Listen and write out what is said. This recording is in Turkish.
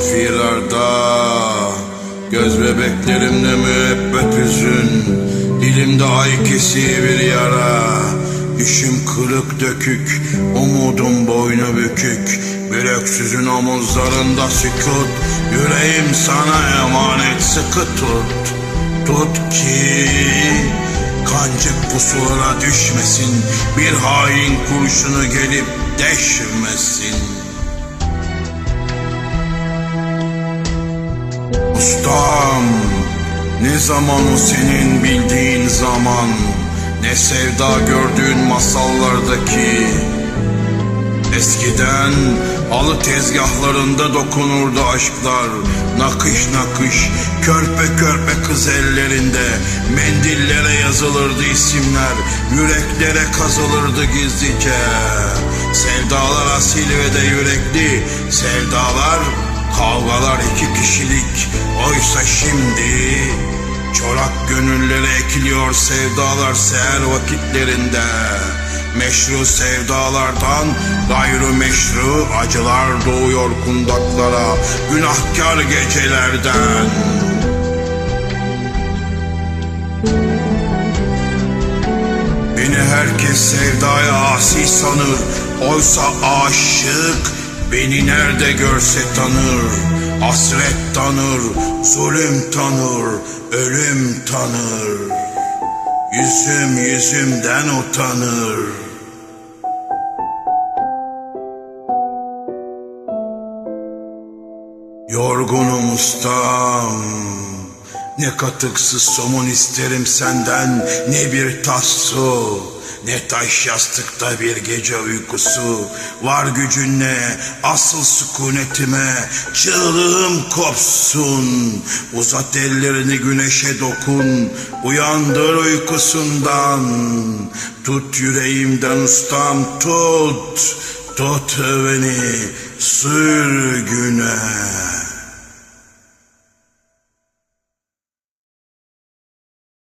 firarda Göz bebeklerimde müebbet hüzün. Dilimde ay kesiği bir yara İşim kırık dökük Umudum boynu bükük. Bir öksüzün omuzlarında sükut Yüreğim sana emanet. Sıkı tut Tut ki Kancık pusulara düşmesin. Bir hain kurşunu gelip deşmesin Ustam Ne zaman o senin bildiğin zaman Ne sevda gördüğün masallardaki Eskiden alı tezgahlarında dokunurdu aşklar Nakış nakış körpe körpe kız ellerinde Mendillere yazılırdı isimler Yüreklere kazılırdı gizlice. Sevdalar asil ve de yürekli Sevdalar kavgalar iki kişilik. Oysa şimdi Çorak gönüllere ekiliyor sevdalar seher vakitlerinde. Meşru sevdalardan gayrı meşru acılar doğuyor kundaklara Günahkar gecelerden. Beni herkes sevdaya asi sanır. Oysa aşık beni nerede görse tanır Hasret tanır, zulüm tanır, ölüm tanır. Yüzüm yüzümden utanır. Yorgunum ustam Ne katıksız somun isterim senden Ne bir tas su Ne taş yastıkta bir gece uykusu Var gücünle asıl sükunetime Çığlığım kopsun. Uzat ellerini güneşe dokun Uyandır uykusundan. Tut yüreğimden ustam tut Tut beni sürgüne